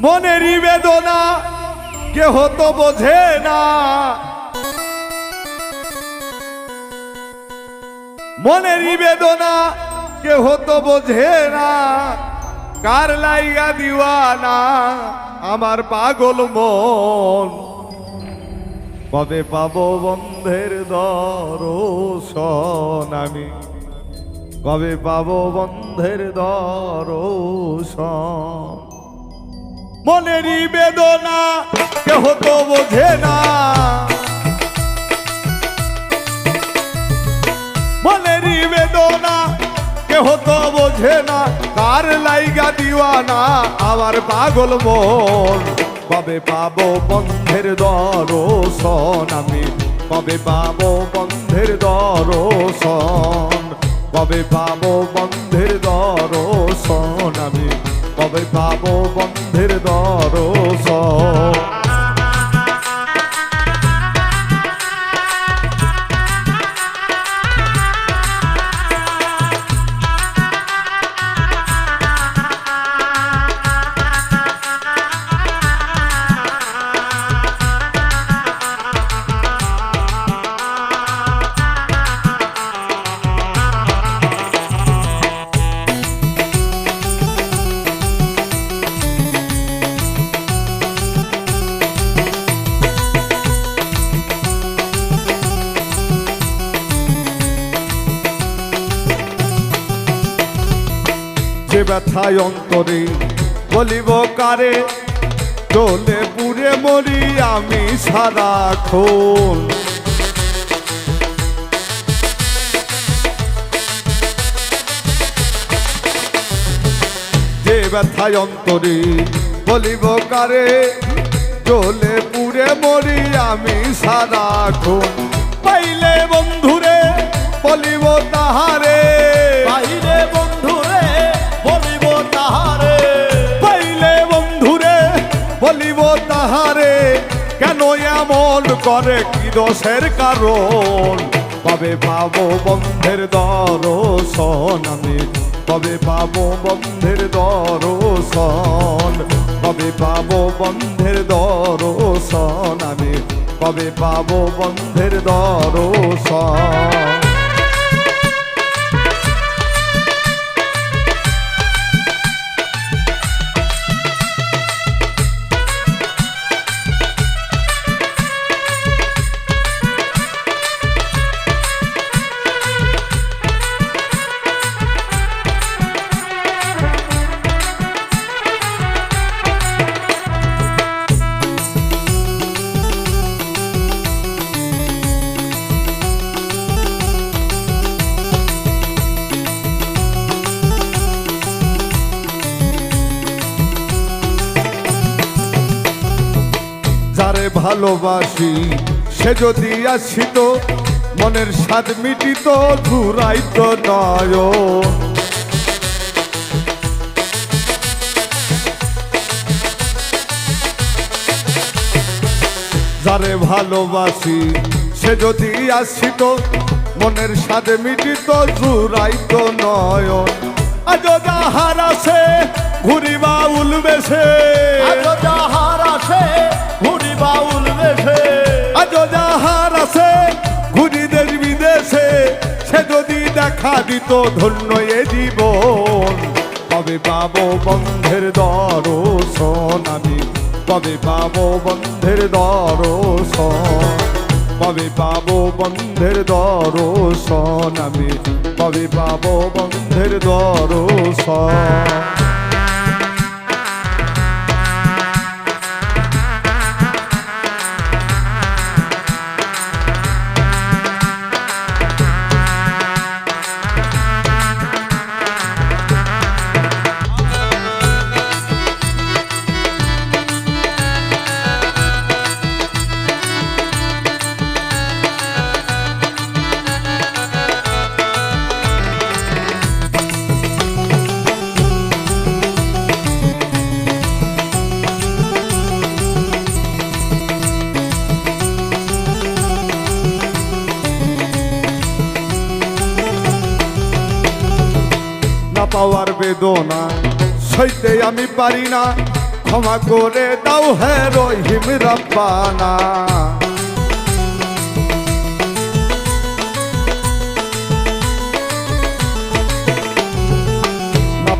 মনেরই বেদনা, কেহ তো বোঝে না। মনেরই বেদনা, কেহ তো বোঝে না। কার লাইগা দিওয়ানা, আমার পাগল মন। কবে পাবো বন্ধের দর্শন আমি? কবে পাবো বন্ধের দর্শন? মনেরই বেদনা, কেহ তো বোঝে না। মনেরই বেদনা, কেহ তো বোঝে না। কার লাইগা দিওয়ানা, আমার পাগল মন। কবে পাবো বন্ধের দর্শন আমি? কবে পাবো বন্ধের দর্শন? কবে পাবো বন্ধের দর্শন আমি? কবে পাবো বন্ধের দর্শন যে ব্যথায় অন্তরে বলিব, কারে চলে পুরে মরি আমি সারাক্ষণ যে ব্যথায় অন্তরে বলিব, কারে চলে পুরে মরি আমি সারাক্ষণ পাইলে বন্ধুরে বলিব, তাহারে করে কি দোষের কারণ? কবে পাবো বন্ধের দর্শন আমি? কবে পাবো বন্ধের দর্শন? কবে পাবো বন্ধের দর্শন আমি? কবে পাবো বন্ধের দর্শন? ভালোবাসি। সে যদি আসিত, মনের স্বাদ মিটিত, ঘুরাইত নয় যারে ভালোবাসি, সে যদি আসিত, মনের স্বাদে মিটিত জুড়াইত নয়ন। আজ যাহার আছে, ঘুরিবা উলবেশে আজ যাহার ঘুরি বাউল বেশে। আজ যাহার আছে ঘুরি দেশ বিদেশে, সে যদি দেখা দিত ধন্য এ জীবন। কবে পাবো বন্ধের দর্শন আমি কবে পাবো বন্ধের দর্শন। কবে পাবো বন্ধের দর্শন আমি কবে পাবো বন্ধের দর্শন। পাওয়ার বেদনা, সইতে আমি পারি না। ক্ষমা করে দাও হে রহিম রব্বানা।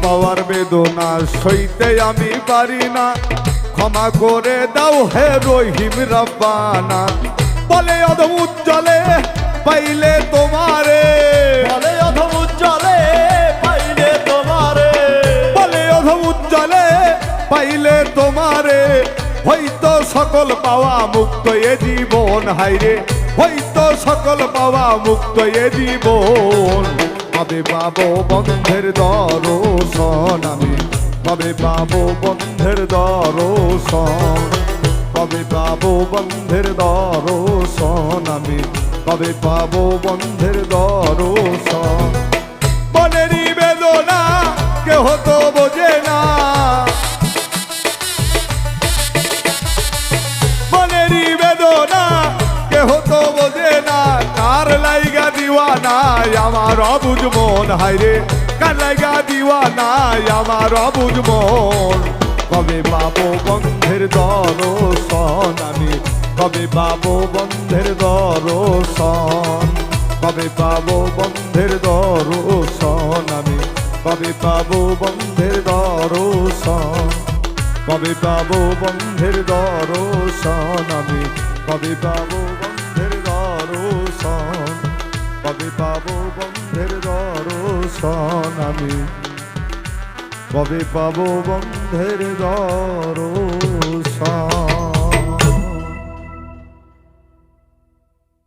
পাওয়ার বেদনা, সইতে আমি পারি না। ক্ষমা করে দাও হে রহিম রব্বানা। বলে অদম উজ্জ্বলে, পাইলে তোমারে সকল পাওয়া মুক্ত এ জীবন হাইরে হয়তো সকল পাওয়া মুক্ত এ জীবন। কবে পাবো বন্ধের দর্শন আমি? কবে পাবো বন্ধের দর্শন? কবে পাবো বন্ধের দর্শন আমি? কবে পাবো বন্ধের দর্শন? মনেরই বেদনা, কেহ তো লাইগা আমার অবুঝ মন হাইরে কার লাইগা দিওয়ানা আমার অবুঝ মন। কবে পাবো বন্ধের দর্শন আমি, কবে পাবো বন্ধের দর্শন কবে পাবো বন্ধের দর্শন আমি, কবে পাবো বন্ধের দর্শন কবে পাবো বন্ধের দর্শন আমি, কবে পাবো বন্ধের দর্শন কবে পাবো বন্ধের দর্শন আমি। কবে পাবো বন্ধের দর্শন?